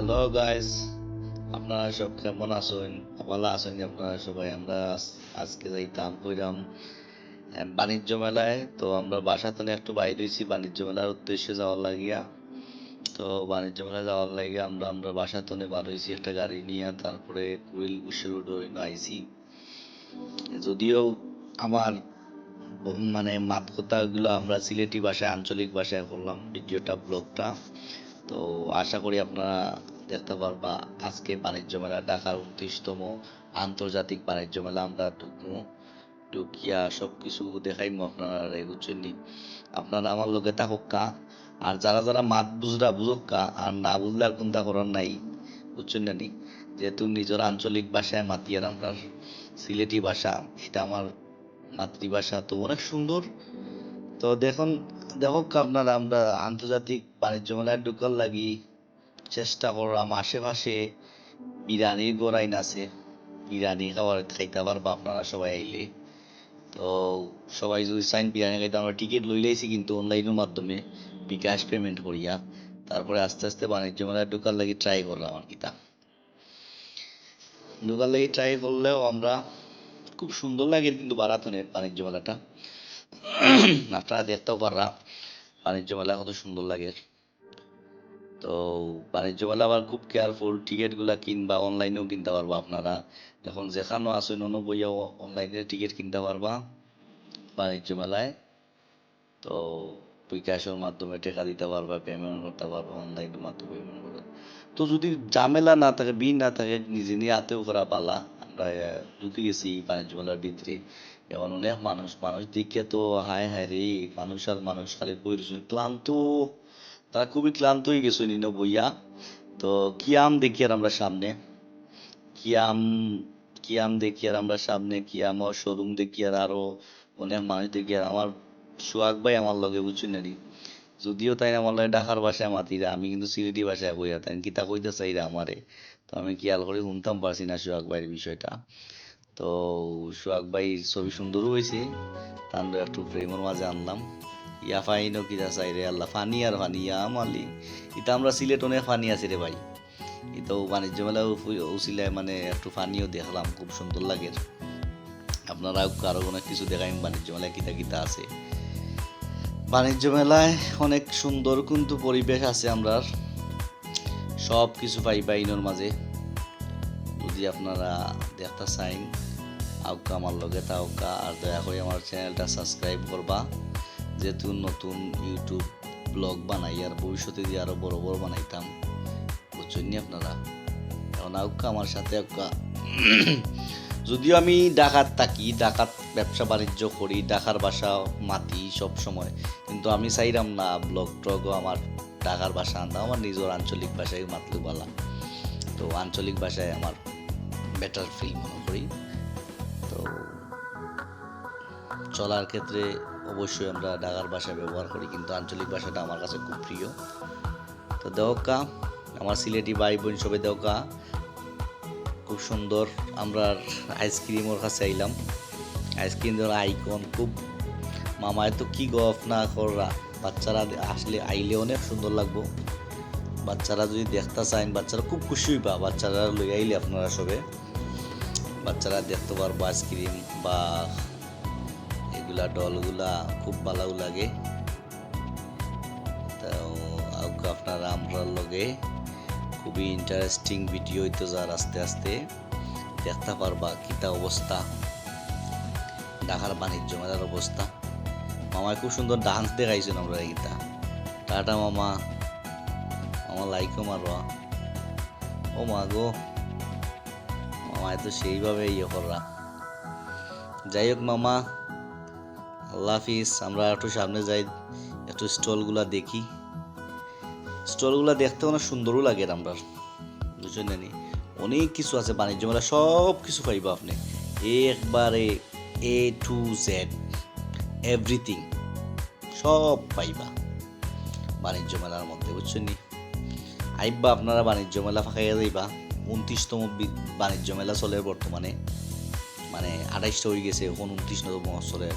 Hello guys আপনারা সব কেমন আছেন? ভালো আছেন আপনারা সবাই? আমরা আজকে যাইতাম কইরাম বাণিজ্য মেলায়, তো আমরা বাসা থেকে একটু বাইরে হয়েছি বাণিজ্য মেলার উদ্দেশ্যে যাওয়ার লাগিয়া। তো বাণিজ্য মেলায় যাওয়ার লাগিয়া আমরা আমরা বাসা থেকে বার হয়েছি একটা গাড়ি নিয়ে, তারপরে কুইল উসের আইছি। যদিও আমার মানে মাত কথাগুলো আমরা সিলেটি ভাষায়, আঞ্চলিক ভাষায় করলাম, ভিডিওটা, ব্লগটা। তো আশা করি আপনারা দেখতে পারবা আজকে বাণিজ্য মেলা, ঢাকার উনত্রিশতম আন্তর্জাতিক বাণিজ্য মেলা আমরা ঢুকবো ঢুকিয়া সব কিছু আপনারা বুঝছেন নি আপনারা আমার লোকে থাকুকা আর যারা যারা মাত বুঝরা বুঝুকা আর না বুঝলে আর কোনটা করার নাই বুঝছেন না নি যেহেতু নিজের আঞ্চলিক ভাষায় মাতি আর আমরা সিলেটি ভাষা, এটা আমার মাতৃভাষা, তো অনেক সুন্দর। তো দেখুন দেখো আপনারা আমরা আন্তর্জাতিক বাণিজ্য মেলায় ঢুকার লাগি, চেষ্টা করলাম আশেপাশে বিরিয়ানির গোড়াইন আছে। বিরিয়ানি খাবার খাইতে পারবা আপনারা সবাই আইলে। তো সবাই যদি চাইন বিরিয়ানি খাইতে, আমরা টিকিট লই লাইছি কিন্তু অনলাইনের মাধ্যমে, বিকাশ পেমেন্ট করিয়া। তারপরে আস্তে আস্তে বাণিজ্য মেলায় ঢুকার লাগি ট্রাই করলাম আর কি তা। ঢুকার লাগি ট্রাই করলেও আমরা খুব সুন্দর লাগে কিন্তু বারাতনের বাণিজ্য মেলাটা। আপনারা দেখতেও পাররা বাণিজ্য মেলা কত সুন্দর লাগে। তো বাণিজ্য মেলা আবার খুব কেয়ারফুল টিকিটগুলা কিনবা অনলাইনেও কিনতে পারবা আপনারা। এখন যেখানে আসো নন বইয়াও অনলাইনে টিকিট কিনতে পারবা বাণিজ্য মেলায়। তো বিকাশের মাধ্যমে টাকা দিতে পারবা পেমেন্ট করতে পারবা অনলাইনের মাধ্যমে পেমেন্ট করতে তো যদি ঝামেলা না থাকে বিল না থাকে, নিজে নিয়ে হাতেও করা পালা আমরা ঢুকে গেছি বাণিজ্য মেলার ভিতরে। এখন অনেক মানুষ মানুষ দেখে তো, হায় হায় রে, মানুষ আর মানুষ খালি পরিচয় ক্লান্ত তারা খুবই ক্লান্ত হয়ে গেছে নিন বইয়া। তো কিয়াম দেখি আর আমরা সামনে? কিয়াম কিয়াম দেখি আর আমরা সামনে? কিয়াম শোরুম দেখি আর আরও অনেক মানুষ দেখি আর আমার সোহাগ ভাই আমার লগে বুঝছি না যদিও তাই আমার লগে ঢাকার ভাষায় মাতিরা আমি কিন্তু সিলেটি ভাষায় বইয়া তাই কিতা কইতে চাইরা আমারে? তো আমি খেয়াল করে শুনতাম পারছি না সোহাগ ভাইয়ের বিষয়টা। তো সোহাগ ভাই ছবি সুন্দর হয়েছে। তার একটু প্রেমের মাঝে আনলাম। ইয়া ফাইনও কিতা চাই রে আল্লাহ, ফানি আর ফানি, ইয়া মালি। এটা আমরা সিলেট অনেক ফানি আছে রে ভাই। এটাও বাণিজ্য মেলা উচিলায় মানে একটু ফানিও দেখলাম, খুব সুন্দর লাগে। আপনারা আরও অনেক কিছু দেখাই বাণিজ্য মেলায় কিতা কিতা আছে। বাণিজ্য মেলায় অনেক সুন্দর কিন্তু পরিবেশ আছে আমরা সব কিছু পাইবা ইনোর মাঝে। যদি আপনারা দেখতে চাইন। আউকা আমার লগে তাউকা আর দয়া করে আমার চ্যানেলটা সাবস্ক্রাইব করবা, যেহেতু নতুন ইউটিউব ব্লগ বানাই আর ভবিষ্যতে দিয়ে আরও বড় বড় বানাইতাম। বুঝছেন আপনারা? এখন আউকা আমার সাথে আউকা যদিও আমি ডাকাত থাকি, ডাকাত ব্যবসা বাণিজ্য করি ঢাকার বাসা মাতি সব সময়। কিন্তু আমি চাইলাম না ব্লগ টগও আমার ঢাকার ভাষা আনতাম আমার নিজের আঞ্চলিক ভাষায় মাতলু বলা তো আঞ্চলিক ভাষায় আমার বেটার ফিল মনে করি। চলার ক্ষেত্রে অবশ্যই আমরা ঢাকার ভাষা ব্যবহার করি, কিন্তু আঞ্চলিক ভাষাটা আমার কাছে খুব প্রিয়। তো দেওকা, আমার সিলেটি ভাই বোন সবে দেওকা। খুব সুন্দর, আমরা আইসক্রিম ওর কাছে আইলাম। আইসক্রিম দেওয়ার আইকন, খুব মামায় তো কী গফ না কররা বাচ্চারা আসলে আইলে অনেক সুন্দর লাগবো। বাচ্চারা যদি দেখতে চান বাচ্চারা খুব খুশি হইবা। বাচ্চারা লই আইলে আপনারা সবে। বাচ্চারা দেখতে পারব আইসক্রিম বা এগুলা ডলগুলা খুব ভালো লাগে। তো আপনারা আমরা লগে খুবই ইন্টারেস্টিং ভিডিও হইতো যার আস্তে আস্তে। দেখতে পারবা কিতা অবস্থা। ঢাকার বাণিজ্য মেলার অবস্থা। মামায় খুব সুন্দর ডান্স দেখাইছেন আমরা এইটা টাটা মামা। মামা লাইকও মারবা। ও মা গো। মামায় তো সেইভাবে ইয়ে করা যাই হোক মামা। আল্লাহ হাফিজ, আমরা একটু সামনে যাই, একটু স্টলগুলা দেখি। স্টলগুলা দেখতে অনেক সুন্দরও লাগে আমরা, বুঝছেন না? অনেক কিছু আছে, বাণিজ্য মেলা, সব কিছু পাইবা আপনি। একবারে এ টু জেড এভরিথিং সব পাইবা। বাণিজ্য মেলার মধ্যে, বুঝছেন নি? আইবা আপনারা বাণিজ্য মেলা ফাঁকাইয়া যাইবা। উনত্রিশতম বাণিজ্য মেলা চলে বর্তমানে। মানে আঠাইশটা হয়ে গেছে, এখন উনত্রিশতম চলে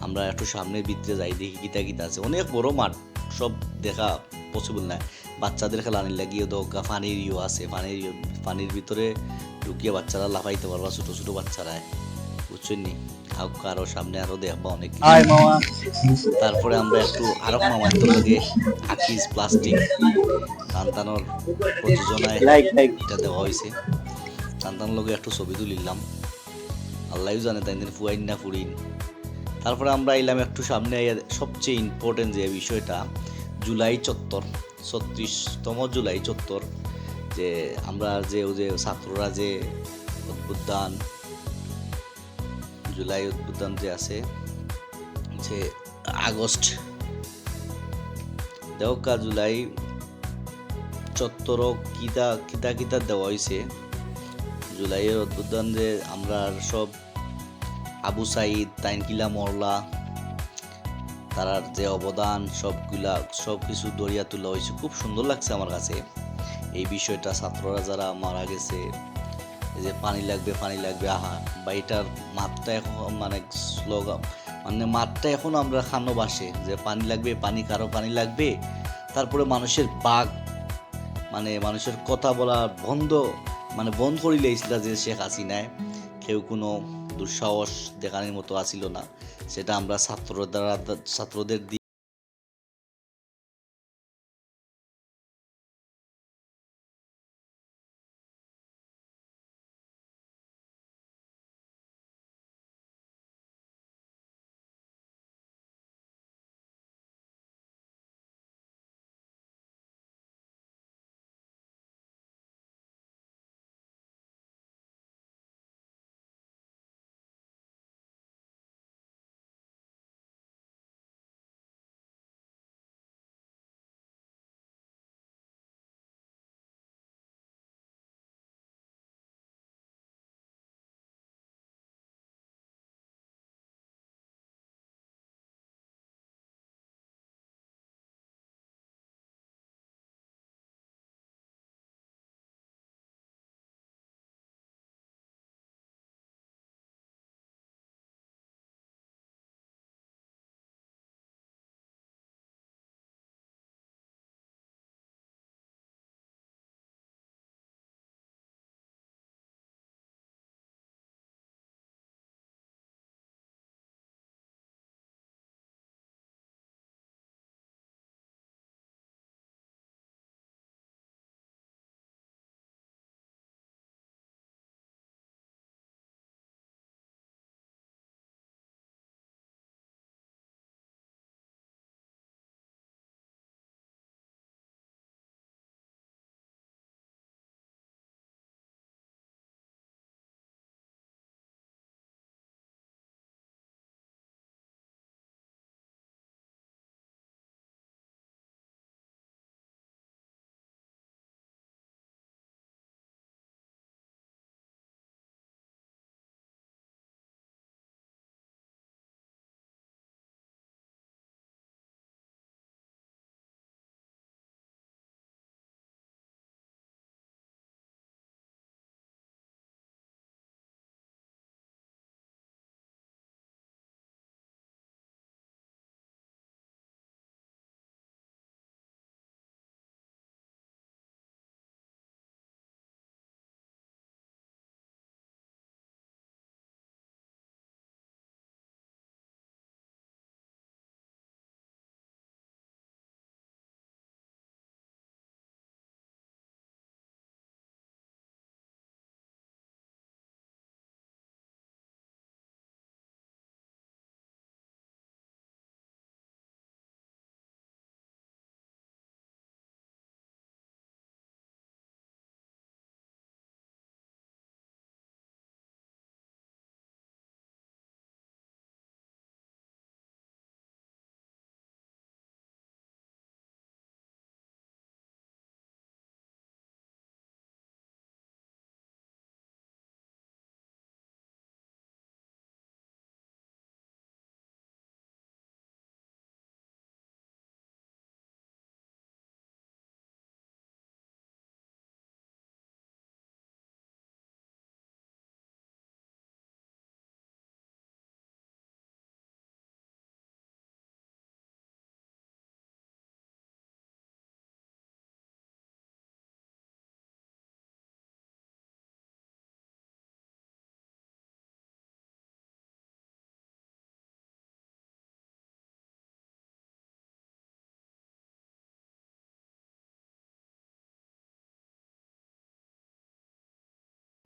আমরা একটু সামনের ভিতরে যাই দেখি কিতা কিতা আছে। অনেক বড় মাঠ সব দেখা পসিবল না। বাচ্চাদের খেলানির লাগিয়ে দরকার পানির ইয়ে আছে পানির ইয়ে- পানির ভিতরে ঢুকিয়ে বাচ্চারা লাফাইতে পারবা ছোট ছোট বাচ্চারা। বুঝছেন নি? আর সামনে আরও দেখবা অনেক তারপরে আমরা একটু আরব মামার লগে আকিজ প্লাস্টিক সান্তানোর প্রযোজনায় এটা দেওয়া হয়েছে সান্তানোর লগে একটু ছবি তুলিলাম। আল্লাহ জানে তাই দিন ফুয়াইন না ফুরিন। তারপরে আমরা এলাম একটু সামনে সবচেয়ে ইম্পর্টেন্ট যে বিষয়টা, জুলাই চত্বর, ছত্রিশতম জুলাই চত্বর, যে আমরা যে ও যে ছাত্ররা যে উদ্বুদ্দান জুলাই উদ্বুদ্দান যে আছে, যে আগস্ট, দেওকা জুলাই চত্বর কিতা কিতা কিতা দেওয়া হয়েছে জুলাইয়ের উদ্বোধন যে আমরা সব আবু সাইদ তাইনকিলা মরলা তারার যে অবদান, সবগুলা সব কিছু দরিয়া তোলা হয়েছে খুব সুন্দর লাগছে আমার কাছে। এই বিষয়টা ছাত্ররা যারা মারা গেছে যে পানি লাগবে পানি লাগবে, আহা, বা এটার মাত্রা এখন মানে স্লোগান মানে মাত্রা এখন আমরা খানো বাসে, যে পানি লাগবে, পানি কারও পানি লাগবে, তারপরে মানুষের বাঘ মানে মানুষের কথা বলা বন্ধ মানে বন্ধ করিলে ইসলা যে শেখ হাসিনায়, কেউ কোনো দুঃসাহস দেখানোর মতো আসিল না। সেটা আমরা ছাত্র দ্বারা ছাত্রদের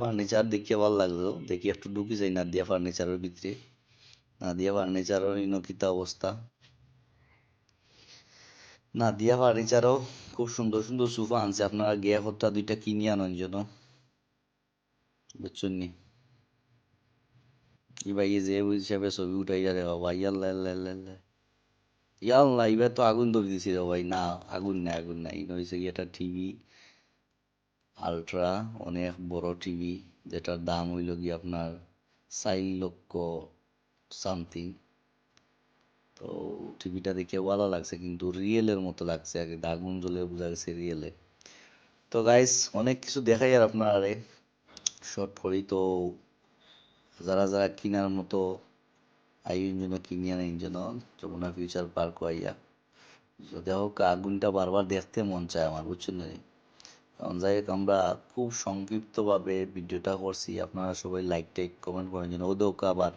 ফার্নিচার দেখিয়ে ভালো লাগল। দেখি একটু ঢুকি যাই নাদিয়া ফার্নিচারের ভিতরে। নাদিয়া ফার্নিচারের ইনকিতা অবস্থা। নাদিয়া ফার্নিচারও খুব সুন্দর সুন্দর সোফা আনছে। আপনারা গিয়া হত্যা দুইটা কিনে আনার জন্য বুঝছেন নি? এবার এই যে হিসাবে ছবি উঠাই রে বাবা। ইয়াল্লা ইয়াল্লা ইয়াল্লা এবার তো আগুন ধরে দিছি রে ভাই। না, আগুন না আগুন না এটা হয়েছে কি একটা টিভি আলট্রা অনেক বড় টিভি যেটার দাম হইল কি আপনার চার লক্ষ সামথিং তো টিভিটা দেখে ভালো লাগছে, কিন্তু রিয়েলের মতো লাগছে, আগে আগুন জ্বলে বোঝা গেছে রিয়েলে তো গাইস অনেক কিছু দেখাই আর আপনার। আরে শর্ট করি তো, যারা যারা কিনার মতো আইন জন্য কিনি আনার জন্য, যমুনা ফিউচার পার্ক আইয়া দেখো আগুনটা বারবার দেখতে মন চায় আমার, বুঝছেন না? যাই হোক, আমরা খুব সংক্ষিপ্তভাবে ভিডিওটা করছি। আপনারা সবাই লাইক টাইক কমেন্ট করেন যেন ওদেরও আবার।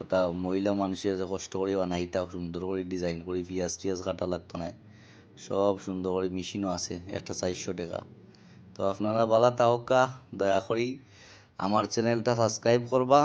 ওটা মহিলা মানুষের যে কষ্ট করে বানাইটা সুন্দর করে ডিজাইন করে পিঁয়াজ টিয়াজ কাটা লাগতো না। সব সুন্দর করে মেশিনও আছে, একটা চারশো টাকা। তো আপনারা বালা তাহকা, দয়া করি আমার চ্যানেলটা সাবস্ক্রাইব করবা।